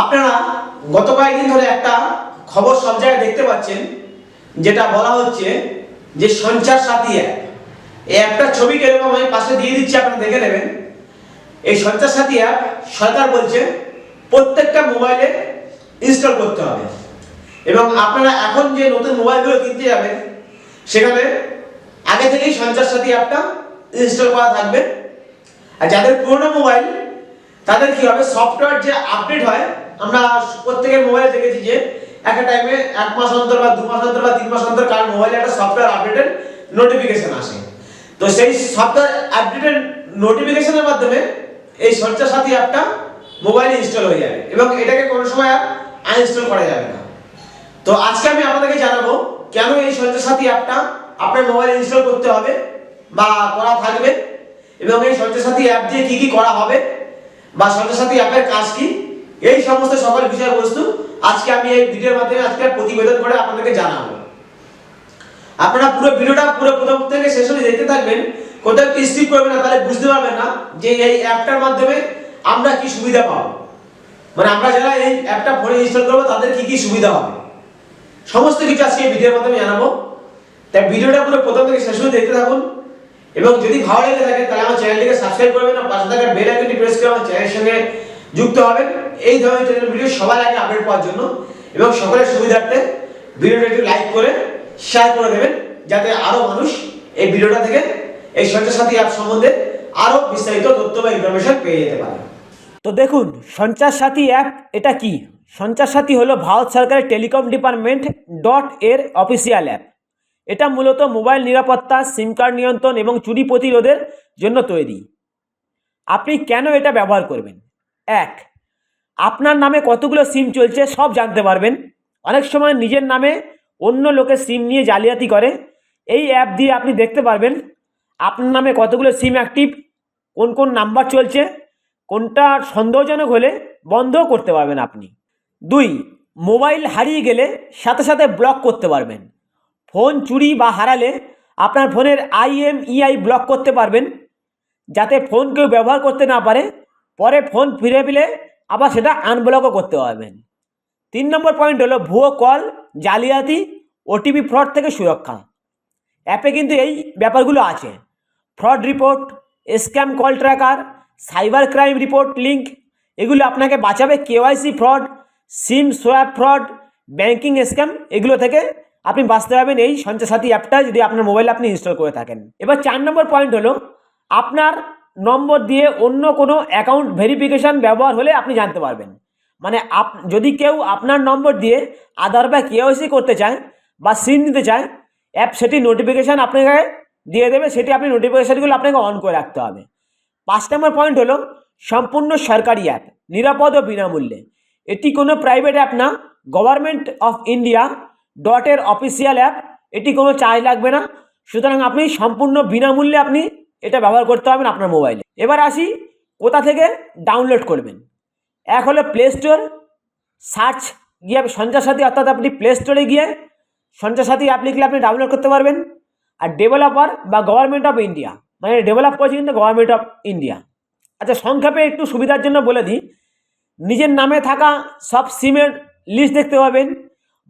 আপনারা গত কয়েকদিন ধরে একটা খবর সব জায়গায় দেখতে পাচ্ছেন, যেটা বলা হচ্ছে যে সঞ্চার সাথী অ্যাপ এই অ্যাপটার ছবি কীরকম আমি পাশে দিয়ে দিচ্ছি, আপনারা দেখে নেবেন। এই সঞ্চার সাথী অ্যাপ সরকার বলছে প্রত্যেকটা মোবাইলে ইনস্টল করতে হবে। এবং আপনারা এখন যে নতুন মোবাইলগুলো কিনতে যাবেন, সেখানে আগে থেকেই সঞ্চার সাথী অ্যাপটা ইনস্টল করা থাকবে। আর যাদের পুরোনো মোবাইল, তাদের কি হবে? সফটওয়্যার যে আপডেট হয় আমরা প্রত্যেকের মোবাইলে দেখেছি যে একটা টাইমে এক মাস অন্তর বা দু মাস অন্তর বা তিন মাস অন্তর কার মোবাইলে একটা সফটওয়্যার আপডেটের নোটিফিকেশন আসে। তো সেই সফটওয়্যার আপডেটের নোটিফিকেশনের মাধ্যমে এই সঞ্চার সাথী অ্যাপটা মোবাইলে ইনস্টল হয়ে যাবে এবং এটাকে কোনো সময় আর আনইনস্টল করা যাবে না। তো আজকে আমি আপনাদেরকে জানাব কেন এই সঞ্চয় সাথী অ্যাপটা আপনার মোবাইলে ইনস্টল করতে হবে বা করা থাকবে এবং এই সঞ্চয় সাথী অ্যাপ দিয়ে কি কি করা হবে বা সঞ্চয় সাথী অ্যাপের কাজ কি এই সমস্ত সকল বিষয়বস্তু আজকে আমি এই ভিডিওর মাধ্যমে আজকে প্রতিবেদন করে আপনাদেরকে জানাব। আপনারা পুরো ভিডিওটা পুরো প্রথম থেকে শেষ অবধি দেখতে থাকবেন। কোথাও একটু স্কিপ করবেন না, তাহলে বুঝতে পারবেন না যে এই অ্যাপটার মাধ্যমে আমরা কি সুবিধা পাবো। মানে আমরা যারা এই অ্যাপটা ফোনে ইনস্টল করব, তাদের কি কি সুবিধা হবে? সমস্ত কিছু আজকে এই ভিডিওর মাধ্যমে জানাব। তাই ভিডিওটা পুরো প্রথম থেকে শেষ পর্যন্ত দেখতে থাকুন। এবং যদি ভালো লেগে থাকে, তাহলে আমার চ্যানেলটিকে সাবস্ক্রাইব করবেন আর পাশে থাকা বেল আইকনটি প্রেস করে আমার চ্যানেলের সঙ্গে যুক্ত হবেন। এই ধরনের চ্যানেল ভিডিও সবার আগে আপডেট পাওয়ার জন্য এবং সকলের সুবিধার্থে ভিডিওটা একটু লাইক করে শেয়ার করে দেবেন, যাতে আরও মানুষ এই ভিডিওটা থেকে এই সঞ্চয় অ্যাপ সম্বন্ধে আরও বিস্তারিত তথ্য বা ইনফরমেশন পেয়ে যেতে পারে। তো দেখুন সঞ্চার সাথী অ্যাপ এটা কি? সঞ্চার হলো ভারত সরকারের টেলিকম ডিপার্টমেন্ট ডট এর অফিসিয়াল অ্যাপ এটা মূলত মোবাইল নিরাপত্তা সিম কার্ড নিয়ন্ত্রণ এবং চুরি প্রতিরোধের জন্য তৈরি। আপনি কেন এটা ব্যবহার করবেন? এক, আপনার নামে কতগুলো সিম চলছে সব জানতে পারবেন। অনেক সময় নিজের নামে অন্য লোকের সিম নিয়ে জালিয়াতি করে। এই অ্যাপ দিয়ে আপনি দেখতে পারবেন আপনার নামে কতগুলো সিম অ্যাক্টিভ কোন কোন নাম্বার চলছে, কোনটা সন্দেহজনক হলে বন্ধও করতে পারবেন আপনি। দুই মোবাইল হারিয়ে গেলে সাথে সাথে ব্লক করতে পারবেন। ফোন চুরি বা হারালে আপনার ফোনের আইএমইআই ব্লক করতে পারবেন। যাতে ফোন কেউ ব্যবহার করতে না পারে পরে ফোন ফিরে পেলে আবার সেটা আনব্লকও করতে পারবেন। তিন নম্বর পয়েন্ট হলো ভুয়ো কল জালিয়াতি ওটিপি ফ্রড থেকে সুরক্ষা। অ্যাপে কিন্তু এই ব্যাপারগুলো আছে। Fraud report scam call tracker cyber crime report link এগুলো আপনাকে বাঁচাবে KYC fraud SIM swap fraud banking scam এগুলো থেকে আপনি বাঁচতে পারবেন এই সঞ্চয় সাথী অ্যাপটা যদি আপনার মোবাইলে আপনি ইনস্টল করে থাকেন। এবার চার নম্বর পয়েন্ট হলো আপনার নম্বর দিয়ে অন্য কোনো অ্যাকাউন্ট ভেরিফিকেশান ব্যবহার হলে আপনি জানতে পারবেন। মানে আপ, যদি কেউ আপনার নম্বর দিয়ে আধার বা কেওয়াইসি করতে চায় বা সিম নিতে চায় অ্যাপ সেটি নোটিফিকেশান আপনাকে দিয়ে দেবে, সেটি আপনি নোটিফিকেশানগুলো আপনাকে অন করে রাখতে হবে। পাঁচ নম্বর পয়েন্ট হলো সম্পূর্ণ সরকারি অ্যাপ নিরাপদ ও বিনামূল্যে। এটি কোনো প্রাইভেট অ্যাপ না গভর্নমেন্ট অফ ইন্ডিয়া ডটের অফিসিয়াল অ্যাপ এটি কোনো চার্জ লাগবে না। সুতরাং আপনি সম্পূর্ণ বিনামূল্যে আপনি এটা ব্যবহার করতে পারবেন আপনার মোবাইলে। এবার আসি, কোথা থেকে ডাউনলোড করবেন? এক হলো প্লে স্টোর সার্চ গিয়ে সঞ্চয় সাথী, অর্থাৎ আপনি প্লে স্টোরে গিয়ে সঞ্চয় সাথী অ্যাপ লিখলে আপনি ডাউনলোড করতে পারবেন। আর ডেভেলপার বা গভর্নমেন্ট অফ ইন্ডিয়া মানে ডেভেলপ করেছে কিন্তু গভর্নমেন্ট অফ ইন্ডিয়া আচ্ছা সংক্ষেপে একটু সুবিধার জন্য বলে দিই, নিজের নামে থাকা সব সিমের লিস্ট দেখতে পাবেন।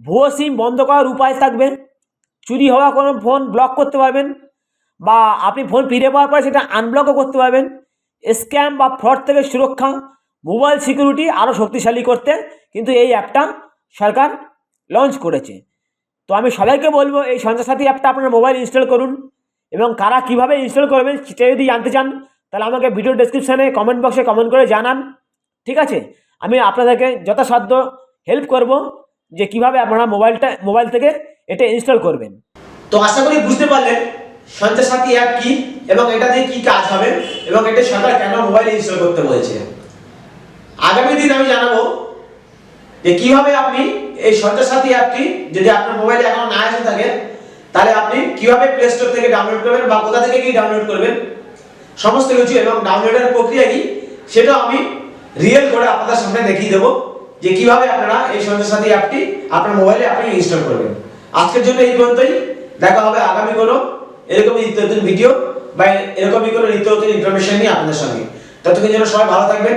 ভুয়ো সিম বন্ধ করার উপায় থাকবে। চুরি হওয়া কোনো ফোন ব্লক করতে পারবেন। বা আপনি ফোন ফিরে পাওয়ার পরে সেটা আনব্লকও করতে পারবেন। স্ক্যাম বা ফ্রড থেকে সুরক্ষা মোবাইল সিকিউরিটি আরও শক্তিশালী করতে কিন্তু এই অ্যাপটা সরকার লঞ্চ করেছে। তো আমি সবাইকে বলব, এই সঞ্চয় সাথী অ্যাপটা আপনার মোবাইল ইনস্টল করুন এবং কারা কীভাবে ইনস্টল করবেন সেটা যদি জানতে চান, তাহলে আমাকে ভিডিও ডেসক্রিপশানে কমেন্ট বক্সে কমেন্ট করে জানান। ঠিক আছে? আমি আপনাদেরকে যথাসাধ্য হেল্প করব যে কীভাবে আপনারা মোবাইলটা মোবাইল থেকে এটা ইনস্টল করবেন। তো আশা করি বুঝতে পারলেন সঞ্চয় সাথী অ্যাপ কি? এবং এটা দিয়ে কি কাজ হবে? এবং এটা সরকার কেন মোবাইলে ইনস্টল করতে বলছে? আগামী দিন আমি জানাব যে কীভাবে আপনি এই সঞ্চয় সাথী অ্যাপটি যদি আপনার মোবাইলে এখনও না এসে থাকে, তাহলে আপনি কীভাবে প্লে স্টোর থেকে ডাউনলোড করবেন বা কোথা থেকে কি ডাউনলোড করবেন? সমস্ত কিছু এবং ডাউনলোডের প্রক্রিয়া কি? সেটাও আমি রিয়েল করে আপনাদের সামনে দেখিয়ে দেবো যে কীভাবে আপনারা এই সঞ্চয় সাথী অ্যাপটি আপনার মোবাইলে আপনি ইনস্টল করবেন। আজকের জন্য এই পর্যন্তই। দেখা হবে আগামী কোনো এরকমই নিত্য নতুন ভিডিও বা এরকমই কোনো নিত্য নতুন ইনফরমেশন নিয়ে আপনাদের সঙ্গে। ততক্ষণ যেন সবাই ভালো থাকবেন।